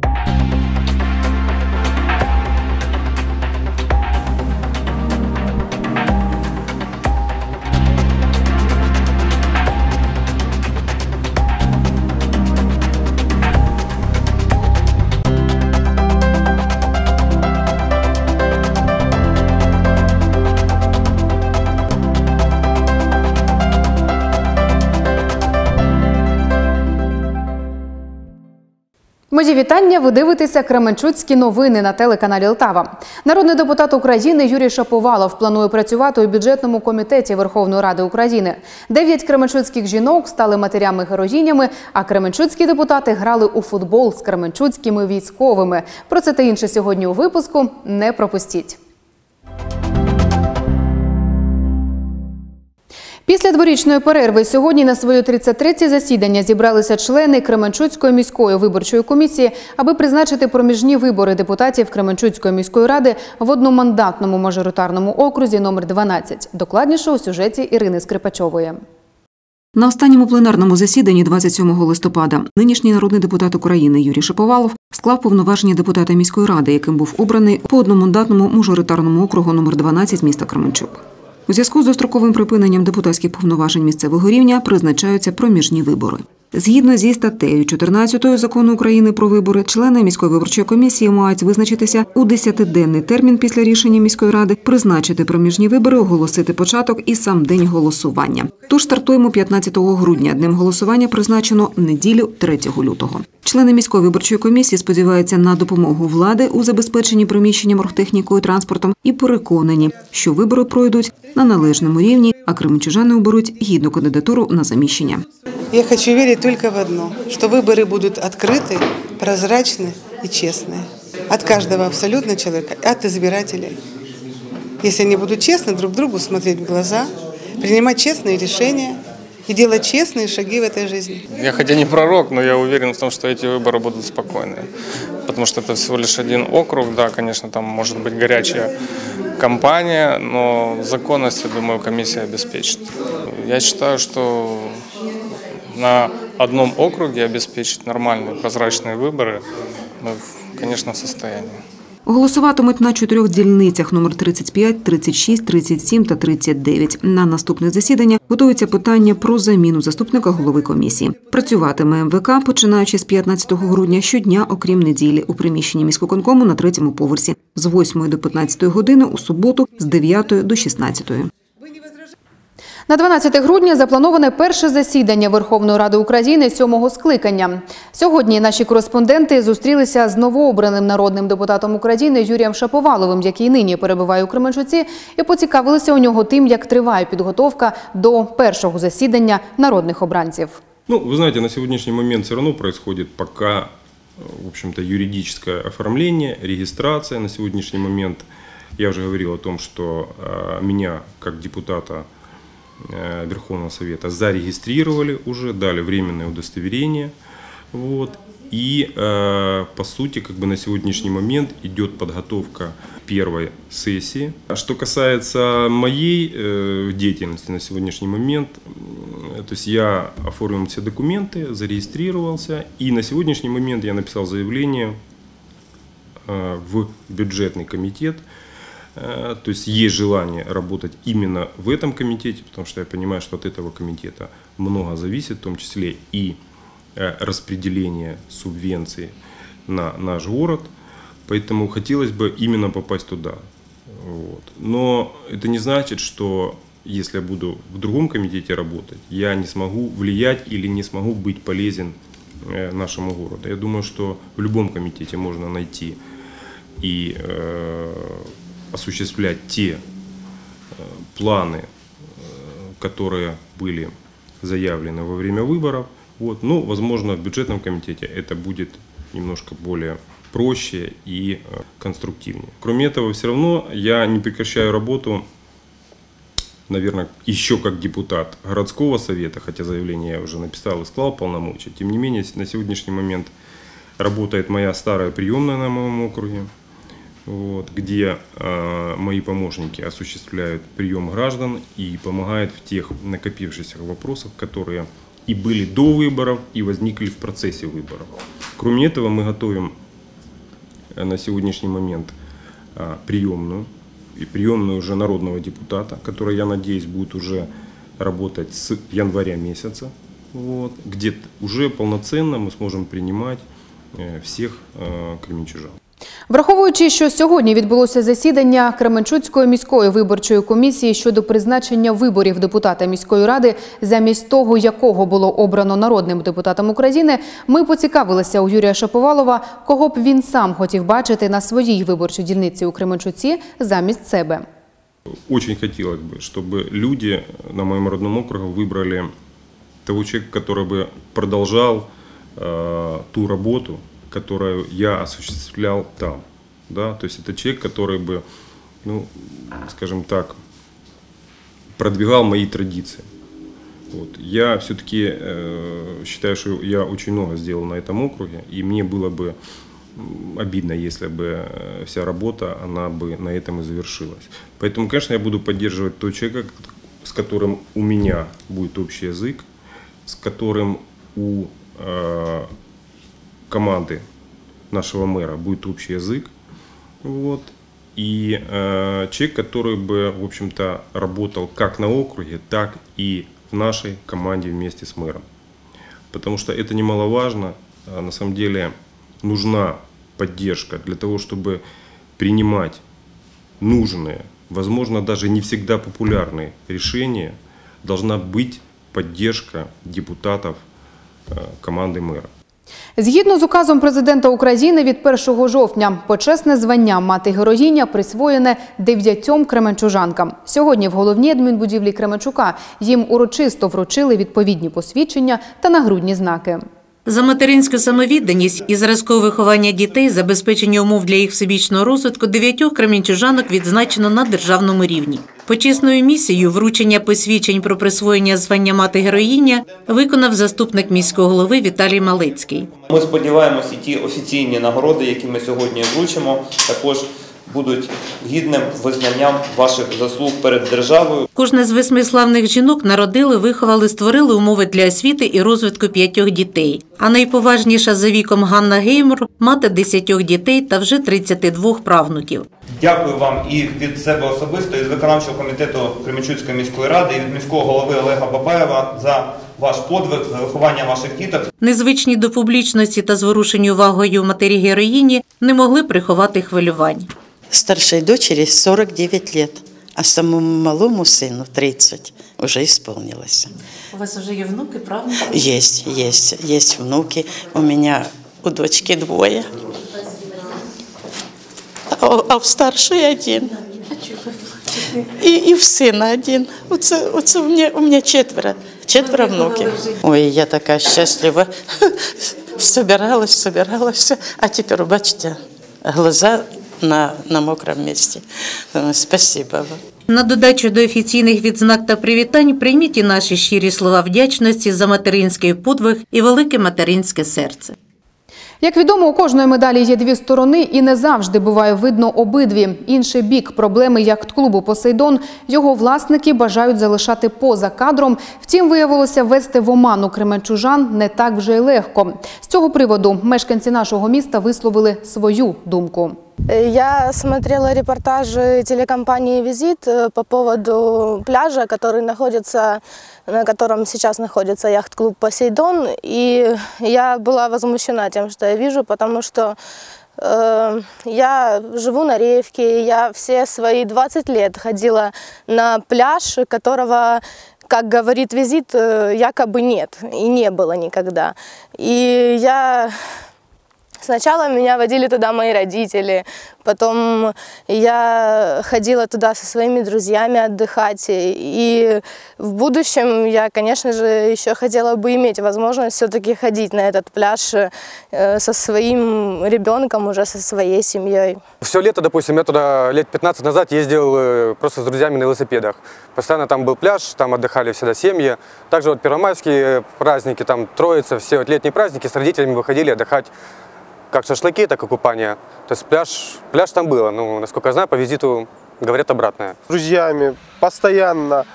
you Мої вітання. Ви дивитеся Кременчуцькі новини на телеканалі Лтава. Народний депутат України Юрій Шаповалов планує працювати у бюджетному комітеті Верховної Ради України. Дев'ять кременчуцьких жінок стали матерями-героїнями, а кременчуцькі депутати грали у футбол з кременчуцькими військовими. Про це та інше сьогодні у випуску. Не пропустіть. Після дворічної перерви сьогодні на своє 33-є засідання зібралися члени Кременчуцької міської виборчої комісії, аби призначити проміжні вибори депутатів Кременчуцької міської ради в одномандатному мажоритарному окрузі номер 12. Докладніше у сюжеті Ірини Скрипачової. На останньому пленарному засіданні 27 листопада нинішній народний депутат України Юрій Шаповалов склав повноваження депутата міської ради, яким був обраний по одномандатному мажоритарному округу номер 12 міста Кременчук. У зв'язку з достроковим припиненням депутатських повноважень місцевого рівня призначаються проміжні вибори. Згідно зі статтею 14 закону України про вибори, члени міської виборчої комісії мають визначитися у 10-денний термін після рішення міської ради, призначити проміжні вибори, оголосити початок і сам день голосування. Тож стартуємо 15 грудня. Днем голосування призначено неділю 3 лютого. Члени міської виборчої комісії сподіваються на допомогу влади у забезпеченні приміщенням оргтехнікою транспортом і переконані, що вибори пройдуть на належному рівні, а кременчужани оберуть гідну кандидатуру на заміщення. Я хочу верить только в одно, что выборы будут открыты, прозрачны и честные. От каждого абсолютно человека, от избирателей. Если они будут честно друг другу смотреть в глаза, принимать честные решения и делать честные шаги в этой жизни. Я хотя не пророк, но я уверен в том, что эти выборы будут спокойные. Потому что это всего лишь один округ. Да, конечно, там может быть горячая кампания, но законность, я думаю, комиссия обеспечит. Я считаю, что на одном округе обеспечить нормальные прозрачные выборы мы, в- конечно, в состоянии. Голосуватимуть на чотирьох дільницях номер 35, 36, 37 та 39. На наступне засідання готується питання про заміну заступника голови комісії. Працюватиме МВК, починаючи з 15 грудня щодня, окрім неділі, у приміщенні міськоконкому на третьому поверсі з 8 до 15 години у суботу з 9 до 16. На 12 грудня заплановане перше засідання Верховної Ради України сьомого скликання. Сьогодні наші кореспонденти зустрілися з новообраним народним депутатом України Юрієм Шаповаловим, який нині перебуває у Кременчуці, і поцікавилися у нього тим, як триває підготовка до першого засідання народних обранців. Ну, вы знаете, на сегодняшний момент все равно происходит пока, э, в общем-то, юридическое оформление, регистрация. На сегодняшний момент я уже говорил о том, что э, меня как депутата э, Верховного Совета зарегистрировали уже, дали временное удостоверение. Вот. И, э, по сути, как бы на сегодняшний момент идет подготовка первой сессии. А Что касается моей э, деятельности на сегодняшний момент, м, то есть я оформил все документы, зарегистрировался, и на сегодняшний момент я написал заявление э, в бюджетный комитет. Э, То есть есть желание работать именно в этом комитете, потому что я понимаю, что от этого комитета много зависит, в том числе и э, распределение субвенций на наш город. Поэтому хотелось бы именно попасть туда. Вот. Но это не значит, что если я буду в другом комитете работать, я не смогу влиять или не смогу быть полезен э, нашему городу. Я думаю, что в любом комитете можно найти и э, осуществлять те э, планы, э, которые были заявлены во время выборов. Вот. Но, возможно, в бюджетном комитете это будет немножко более проще и э, конструктивнее. Кроме этого, все равно я не прекращаю работу, наверное, еще как депутат городского совета, хотя заявление я уже написал и склал полномочия. Тем не менее, на сегодняшний момент работает моя старая приемная на моем округе, вот, где э, мои помощники осуществляют прием граждан и помогают в тех накопившихся вопросах, которые и были до выборов, и возникли в процессе выборов. Кроме этого, мы готовим э, на сегодняшний момент а, приемную, и приемную уже народного депутата, которая, я надеюсь, будет уже работать с января месяца, вот, где уже полноценно мы сможем принимать э, всех э, кременчужан. Враховуючи, що сьогодні відбулося засідання Кременчуцької міської виборчої комісії щодо призначення виборів депутата міської ради замість того, якого було обрано народним депутатом України, ми поцікавилися у Юрія Шаповалова, кого б він сам хотів бачити на своїй виборчій дільниці у Кременчуці замість себе. Очень хотелось бы, чтобы люди на моем родном округе выбрали того человека, который бы продолжал э, ту работу, Которую я осуществлял там. Да? То есть это человек, который бы, ну, скажем так, продвигал мои традиции. Вот. Я все-таки э, считаю, что я очень много сделал на этом округе, и мне было бы обидно, если бы э, вся работа, она бы на этом и завершилась. Поэтому, конечно, я буду поддерживать того человека, с которым у меня будет общий язык, с которым у э, команды нашего мэра будет общий язык. Вот. И э, человек, который бы, в общем-то, работал как на округе, так и в нашей команде вместе с мэром. Потому что это немаловажно. А На самом деле нужна поддержка для того, чтобы принимать нужные, возможно, даже не всегда популярные решения. Должна быть поддержка депутатов э, команды мэра. Згідно з указом президента України від 1 жовтня, почесне звання мати героїня присвоєне дев'ятьом кременчужанкам. Сьогодні в головній адмінбудівлі Кременчука їм урочисто вручили відповідні посвідчення та нагрудні знаки. За материнську самовідданість і зразкове виховання дітей, забезпечення умов для їх всебічного розвитку дев'ятьох кремінчужанок відзначено на державному рівні. Почесною місією вручення посвідчень про присвоєння звання мати героїня виконав заступник міського голови Віталій Малецький. Ми сподіваємося, ті офіційні нагороди, які ми сьогодні вручимо, також будуть гідним визнанням ваших заслуг перед державою. Кожна з восьми славних жінок народили, виховали, створили умови для освіти і розвитку п'ятьох дітей. А найповажніша за віком Ганна Геймур – мати десятьох дітей та вже 32 правнуків. Дякую вам і від себе особисто, і з виконавчого комітету Кременчуцької міської ради, і від міського голови Олега Бабаєва за ваш подвиг, за виховання ваших діток. Незвичні до публічності та зворушені увагою матері героїні не могли приховати хвилювань. Старшей дочери 49 лет, а самому малому сыну 30 уже исполнилось. У вас вже є внуки, правнуки? Есть, есть, есть внуки. У меня у дочки двое. А, а в старшей один. И, и в сына один. Оце, оце у, меня, у меня четверо. Четверо внуків. Ой, я така щаслива. Собиралась, собиралась. А тепер, бачите, глаза на, на мокром місці. Спасибо вам. На додачу до офіційних відзнак та привітань прийміть і наші щирі слова вдячності за материнський подвиг і велике материнське серце. Як відомо, у кожної медалі є дві сторони, і не завжди буває видно обидві. Інший бік проблеми яхт-клубу Посейдон його власники бажають залишати поза кадром. Втім, виявилося вести в оману кременчужан не так вже й легко. З цього приводу мешканці нашого міста висловили свою думку. Я смотрела репортажи телекомпании «Визит» э, по поводу пляжа, который находится, на котором сейчас находится яхт-клуб «Посейдон». И я была возмущена тем, что я вижу, потому что э, я живу на Реевке, я все свои 20 лет ходила на пляж, которого как говорит визит, э, якобы нет и не было никогда. И я Сначала меня водили туда мои родители, потом я ходила туда со своими друзьями отдыхать. И в будущем я, конечно же, еще хотела бы иметь возможность все-таки ходить на этот пляж э, со своим ребенком, уже со своей семьей. Все лето, допустим, я туда лет 15 назад ездил э, просто с друзьями на велосипедах. Постоянно там был пляж, там отдыхали всегда семьи. Также вот первомайские праздники, там Троица, все вот летние праздники с родителями выходили отдыхать как шашлыки, так и купание. То есть пляж, пляж там было, ну, насколько я знаю, по визиту говорят обратное. с друзьями постоянно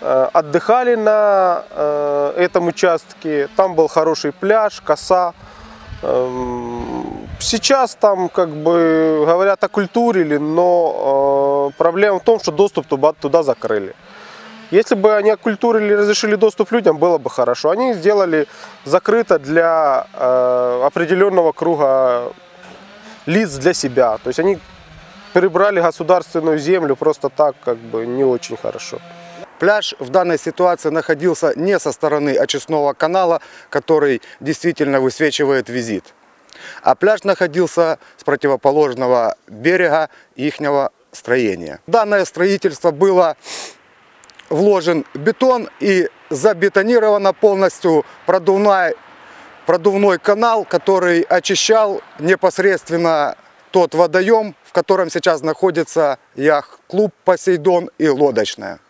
э, отдыхали на э, этом участке. Там был хороший пляж, коса. Эм, Сейчас там, как бы, говорят, окультурили, но э, проблема в том, что доступ туда, туда закрыли. Если бы они окультурили и разрешили доступ людям, было бы хорошо. Они сделали закрыто для э, определенного круга лиц для себя. То есть они перебрали государственную землю просто так, как бы не очень хорошо. Пляж в данной ситуации находился не со стороны очистного канала, который действительно высвечивает визит, а пляж находился с противоположного берега ихнего строения. Данное строительство было вложен бетон и забетонировано полностью продувной, продувной канал, который очищал непосредственно тот водоем, в котором сейчас находится яхт-клуб «Посейдон» и лодочная.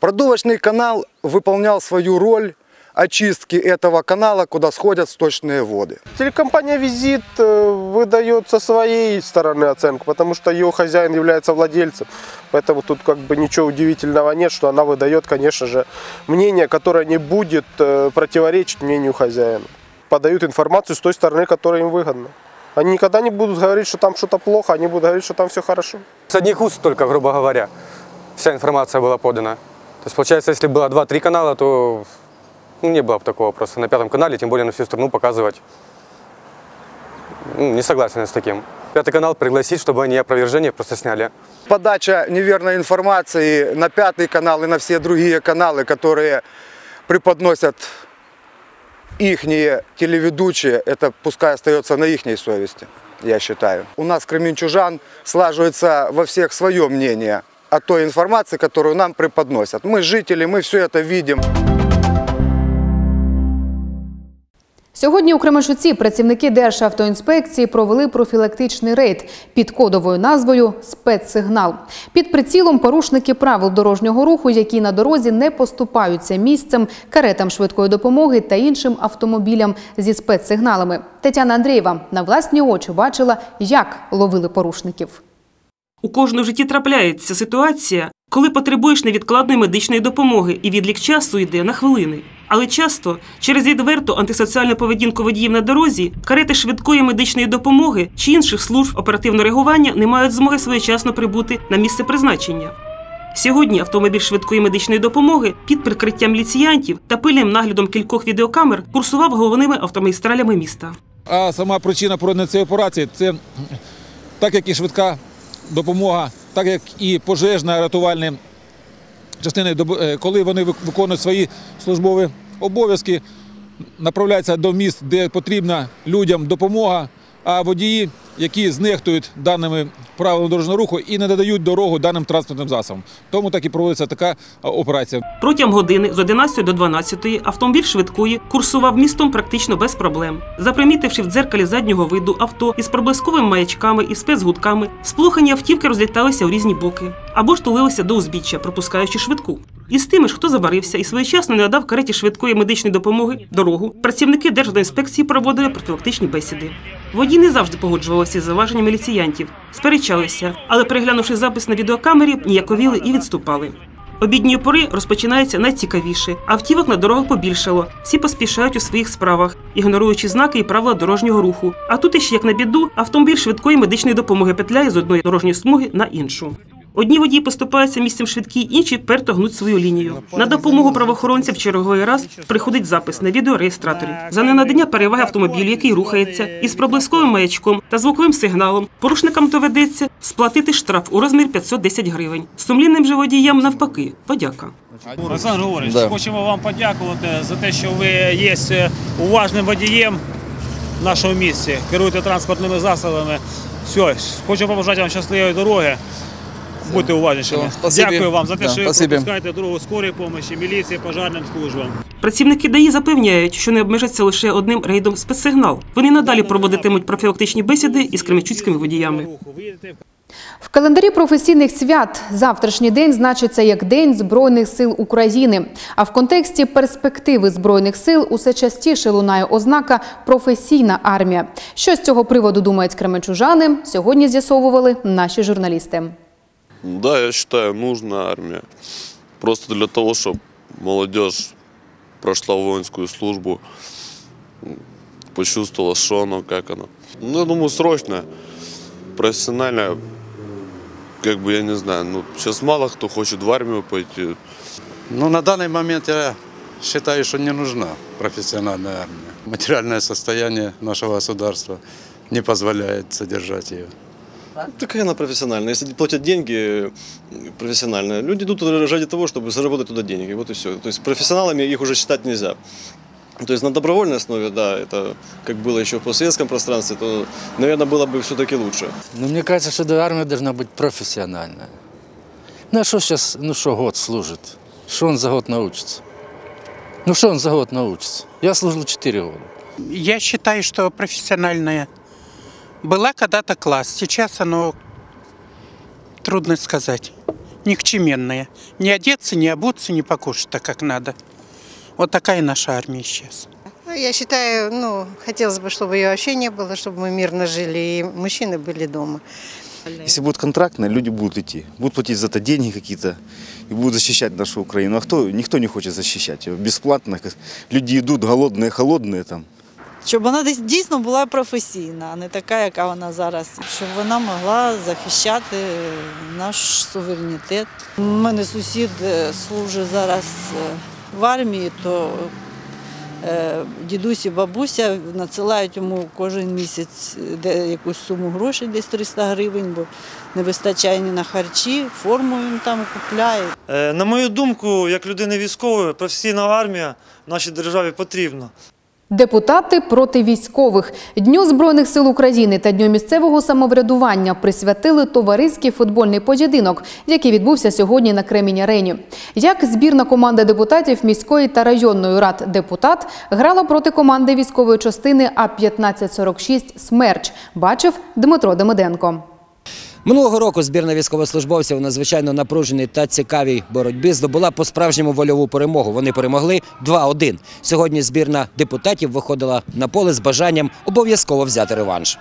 Продувочный канал выполнял свою роль очистки этого канала, куда сходят сточные воды. Телекомпания «Визит» э, выдает со своей стороны оценку, потому что ее хозяин является владельцем. Поэтому тут как бы ничего удивительного нет, что она выдает, конечно же, мнение, которое не будет э, противоречить мнению хозяина. Подают информацию с той стороны, которая им выгодна. Они никогда не будут говорить, что там что-то плохо, они будут говорить, что там все хорошо. С одних уст только, грубо говоря, вся информация была подана. То есть, получается, если было 2-3 канала, то ну, не было бы такого просто на пятом канале, тем более на всю страну показывать. Ну, не согласен с таким. Пятый канал пригласить, чтобы они опровержение просто сняли. Подача неверной информации на пятый канал и на все другие каналы, которые преподносят ихние телеведущие, это пускай остается на ихней совести, я считаю. У нас, кременчужан, слаживается во всех свое мнение о той информации, которую нам преподносят. Мы жители, мы все это видим. Сьогодні у Кременчуці працівники Державтоінспекції провели профілактичний рейд під кодовою назвою Спецсигнал. Під прицілом порушники правил дорожнього руху, які на дорозі не поступаються місцем, каретам швидкої допомоги та іншим автомобілям зі спецсигналами. Тетяна Андрієва на власні очі бачила, як ловили порушників. У кожного в житті трапляється ситуація, коли потребуєш невідкладної медичної допомоги, і відлік часу йде на хвилини. Але часто через відверту антисоціальну поведінку водіїв на дорозі карети швидкої медичної допомоги чи інших служб оперативного реагування не мають змоги своєчасно прибути на місце призначення. Сьогодні автомобіль швидкої медичної допомоги під прикриттям ліціянтів та пильним наглядом кількох відеокамер курсував головними автомагістралями міста. А сама причина проведення цієї операції це так як і швидка допомога, так як і пожежна рятувальні частини, е, коли вони вик- виконують свої службові обов'язки, направляються до міст, де потрібна людям допомога, а водії, які знехтують даними правилами дорожнього руху і не надають дорогу даним транспортним засобам. Тому так і проводиться така операція. Протягом години з 11 до 12 автомобіль швидкої курсував містом практично без проблем. Запримітивши в дзеркалі заднього виду авто із проблисковими маячками і спецгудками, сплохані автівки розліталися у різні боки або ж тулилися до узбіччя, пропускаючи швидку. І з тими ж, хто заварився і своєчасно не надав кареті швидкої медичної допомоги дорогу, працівники Державтоінспекції проводили профілактичні бесіди. Водії не завжди погоджувалися з заваженнями міліціянтів, сперечалися, але переглянувши запис на відеокамері, ніяковіли і відступали. Обідньої пори розпочинається найцікавіше. Автівок на дорогах побільшало. Всі поспішають у своїх справах, ігноруючи знаки і правила дорожнього руху. А тут іще як на біду, автомобіль швидкої медичної допомоги петляє з одної дорожньої смуги на іншу. Одні водії поступаються місцем швидкі, інші вперто гнуть свою лінію. На допомогу правоохоронцям черговий раз приходить запис на відеореєстраторі. За ненадання переваги автомобілю, який рухається, із проблисковим маячком та звуковим сигналом, порушникам доведеться сплатити штраф у розмір 510 гривень. Сумлінним же водіям навпаки. Подяка. Олександр Григорович, Да. хочемо вам подякувати за те, що ви є уважним водієм в нашому місті, керуєте транспортними засобами. Все, хочу побажати вам щасливої дороги. Будьте уважнішими. Дякую вам за те, що ви пропускаєте дорогу скорої допомоги, міліції, пожежним службам. Працівники ДАІ запевняють, що не обмежаться лише одним рейдом спецсигнал. Вони надалі проводитимуть профілактичні бесіди із кремічуцькими водіями. В календарі професійних свят завтрашній день значиться як День Збройних сил України. А в контексті перспективи Збройних сил усе частіше лунає ознака професійна армія. Що з цього приводу думають кременчужани, сьогодні з'ясовували наші журналісти. Да, я считаю, нужна армия. Просто для того, чтобы молодежь прошла воинскую службу, почувствовала, что оно, как оно. Ну, я думаю, срочно. Профессионально, как бы, я не знаю, ну, сейчас мало кто хочет в армию пойти. Ну, на данный момент я считаю, что не нужна профессиональная армия. Материальное состояние нашего государства не позволяет содержать ее. Такая она профессиональная. Если платят деньги профессионально, люди идут туда ради того, чтобы заработать туда деньги. Вот и все. То есть профессионалами их уже считать нельзя. То есть на добровольной основе, да, это как было еще в постсоветском пространстве, то, наверное, было бы все-таки лучше. Ну, мне кажется, что армия должна быть профессиональная. Ну, а что сейчас, ну, что год служит? Что он за год научится? Ну, что он за год научится? Я служил 4 года. Я считаю, что профессиональная была когда-то класс. Сейчас оно, трудно сказать, никчеменное. Не одеться, не обуться, не покушать так, как надо. Вот такая наша армия сейчас. Я считаю, ну, хотелось бы, чтобы ее вообще не было, чтобы мы мирно жили, и мужчины были дома. Если будет контрактно, люди будут идти. Будут платить за это деньги какие-то и будут защищать нашу Украину. А кто? Никто не хочет защищать ее. Бесплатно. Люди идут голодные, холодные там. Щоб вона дійсно була професійна, а не така, яка вона зараз. Щоб вона могла захищати наш суверенітет. У мене сусід е, служить зараз е, в армії, то е, дідусь і бабуся надсилають йому кожен місяць якусь суму грошей, десь 300 гривень, бо не вистачає ні на харчі, форму їм там купляють. Е, На мою думку, як людини військової, професійна армія нашій державі потрібна. Депутати проти військових Дню збройних сил України та Дню місцевого самоврядування присвятили товариський футбольний поєдинок, який відбувся сьогодні на Кремінь арені. Як збірна команда депутатів міської та районної рад депутат грала проти команди військової частини А 1546 Смерч. Бачив Дмитро Демиденко. Минулого року збірна військовослужбовців у надзвичайно напруженій та цікавій боротьбі здобула по-справжньому вольову перемогу. Вони перемогли 2-1. Сьогодні збірна депутатів виходила на поле з бажанням обов'язково взяти реванш.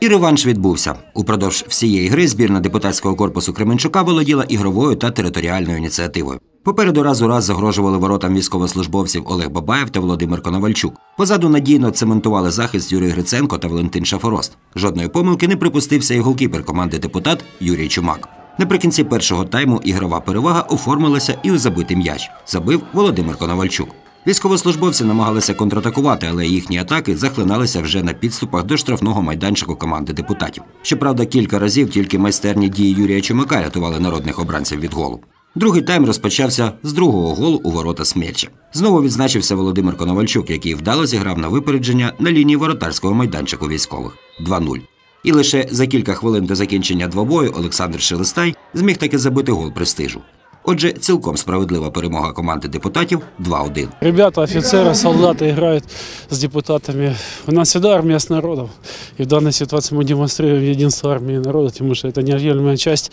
І реванш відбувся. Упродовж всієї гри збірна депутатського корпусу Кременчука володіла ігровою та територіальною ініціативою. Попереду раз у раз загрожували воротам військовослужбовців Олег Бабаєв та Володимир Коновальчук. Позаду надійно цементували захист Юрій Гриценко та Валентин Шафорост. Жодної помилки не припустився і голкіпер команди депутат Юрій Чумак. Наприкінці першого тайму ігрова перевага оформилася і у забитий м'яч. Забив Володимир Коновальчук. Військовослужбовці намагалися контратакувати, але їхні атаки захлиналися вже на підступах до штрафного майданчику команди депутатів. Щоправда, кілька разів тільки майстерні дії Юрія Чумака рятували народних обранців від голу. Другий тайм розпочався з другого голу у ворота Смерча. Знову відзначився Володимир Коновальчук, який вдало зіграв на випередження на лінії воротарського майданчику військових 2-0. І лише за кілька хвилин до закінчення двобою Олександр Шелестай зміг таки забити гол престижу. Отже, цілком справедлива перемога команди депутатів 2-1. Ребята, офицеры, солдаты играют с депутатами. У нас всегда армия с народом. И в данной ситуации мы демонстрируем единство армии и народа, потому что это неотъемлемая часть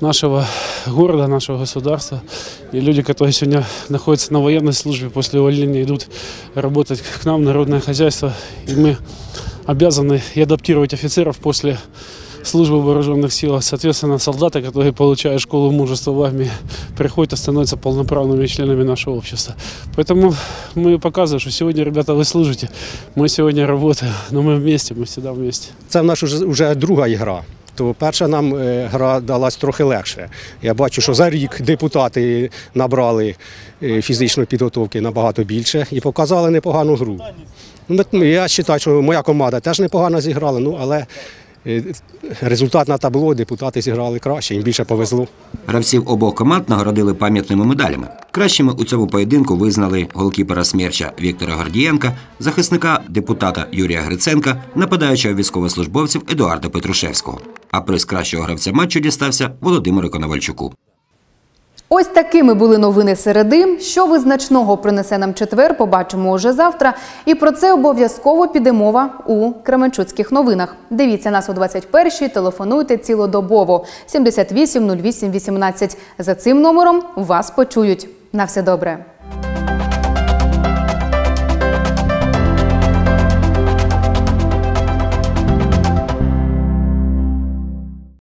нашего города, нашего государства. И люди, которые сегодня находятся на военной службе, после увольнения идут работать к нам в народное хозяйство. И мы обязаны и адаптировать офицеров после службы в вооруженных силах. Соответственно, солдаты, которые получают школу мужества в армии, приходят и становятся полноправными членами нашего общества. Поэтому мы показываем, что сегодня, ребята, вы служите, мы сегодня работаем, но мы вместе, мы всегда вместе. Це в нас вже, вже друга ігра. То перша нам е, гра далась трохи легше. Я бачу, що за рік депутати набрали е, фізичної підготовки набагато більше і показали непогану гру. Ну, ми- Я вважаю, що моя команда теж непогано зіграла, ну але е, результат на табло депутати зіграли краще, їм більше повезло. Гравців обох команд нагородили пам'ятними медалями. Кращими у цьому поєдинку визнали голкіпера Смерча Віктора Гордієнка, захисника депутата Юрія Гриценка, нападаючого військовослужбовців Едуарда Петрушевського. А приз кращого гравця матчу дістався Володимиру Коновальчуку. Ось такими були новини середи. Що визначного принесе нам четвер, побачимо уже завтра. І про це обов'язково піде мова у Кременчуцьких новинах. Дивіться нас о 21-й, телефонуйте цілодобово 78 08 18. За цим номером вас почують. На все добре.